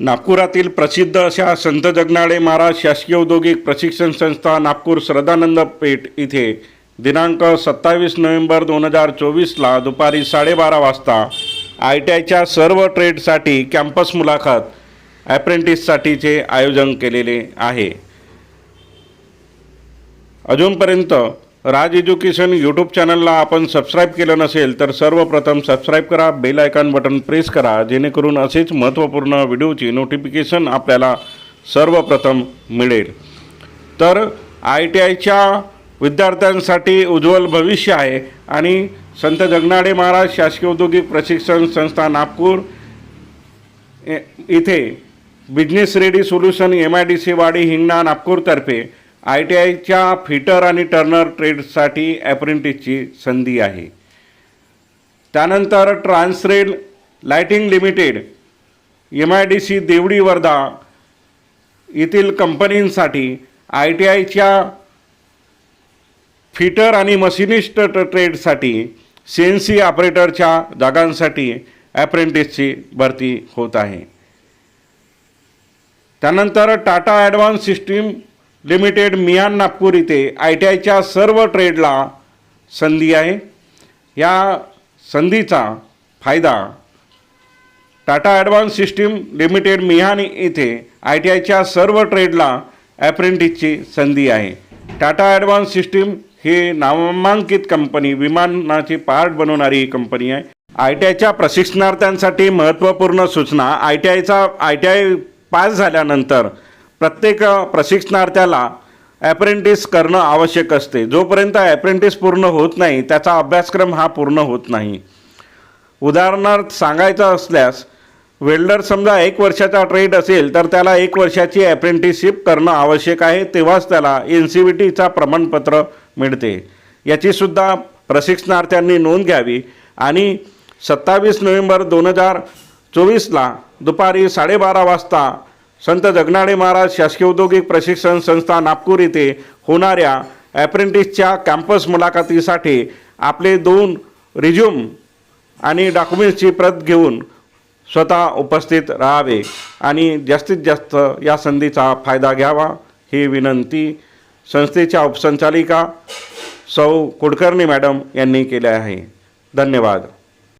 नागपुरातील प्रसिद्ध अशा संत जगनाळे महाराज शासकीय औद्योगिक प्रशिक्षण संस्था नागपूर श्रद्धानंद पेठ इथे दिनांक सत्तावीस नोव्हेंबर दोन हजार चोवीसला दुपारी साडेबारा वाजता आय टी आयच्या सर्व ट्रेडसाठी कॅम्पस मुलाखत ॲप्रेंटिससाठीचे आयोजन केलेले आहे. अजूनपर्यंत राज एज्युकेशन यूट्यूब चॅनलला आपण सबस्क्राईब केलं नसेल तर सर्वप्रथम सबस्क्राईब करा बेल आयकॉन बटन प्रेस करा जेणेकरून असेच महत्त्वपूर्ण व्हिडिओची नोटिफिकेशन आपल्याला सर्वप्रथम मिळेल. तर आय टी आयच्या विद्यार्थ्यांसाठी उज्ज्वल भविष्य आहे आणि संत जगनाडे महाराज शासकीय औद्योगिक प्रशिक्षण संस्था नागपूर ए- इथे business ready solution M I D C Wadi Hingna नागपूरतर्फे I T आयच्या फिटर आणि टर्नर ट्रेडसाठी ॲप्रेंटिसची संधी आहे. त्यानंतर Transrail lighting limited M I D C Devdi Wardha येथील कंपनींसाठी आय टी आयच्या फिटर आणि मशिनिस्ट ट्रेडसाठी सी एन सी ऑपरेटरच्या जागांसाठी ॲप्रेंटिसची भरती होत आहे. त्यानंतर Tata advance system limited Mihan Nagpur इथे आय टी आयच्या सर्व ट्रेडला संधी आहे. या संधीचा फायदा Tata advance system limited Mihan इथे आय टी आयच्या सर्व ट्रेडला ॲप्रेंटिसची संधी आहे. टाटा ॲडव्हान्स सिस्टीम ही नामांकित कंपनी विमानाची पार्ट बनवणारी ही कंपनी आहे. आय टी आयच्या प्रशिक्षणार्थ्यांसाठी महत्त्वपूर्ण सूचना आय टी आयचा आय टी आय पास झाल्यानंतर प्रत्येक प्रशिक्षणार्थ्याला ॲप्रेंटिस करणं आवश्यक असते. जोपर्यंत ॲप्रेंटिस पूर्ण होत नाही त्याचा अभ्यासक्रम हा पूर्ण होत नाही. उदाहरणार्थ सांगायचं असल्यास वेल्डर समजा एक वर्षाचा ट्रेड असेल तर त्याला एक वर्षाची ॲप्रेंटिसशिप करणं आवश्यक आहे. तेव्हाच त्याला एन सी बी टीचा प्रमाणपत्र मिळते. याचीसुद्धा प्रशिक्षणार्थ्यांनी नोंद घ्यावी. आणि सत्तावीस नोव्हेंबर दोन हजार चोवीसला दुपारी साडेबारा वाजता संत जगनाडे महाराज शासकीय औद्योगिक प्रशिक्षण संस्था नागपूर येथे होणाऱ्या ॲप्रेंटिसच्या कॅम्पस मुलाखतीसाठी आपले दोन रिझ्यूम आणि डॉक्युमेंट्सची प्रत घेऊन स्वतः उपस्थित राहावे आणि जास्तीत जास्त या संधीचा फायदा घ्यावा ही विनंती संस्थेच्या उपसंचालिका सौ कुडकर्णी मॅडम यांनी केल्या आहे. धन्यवाद.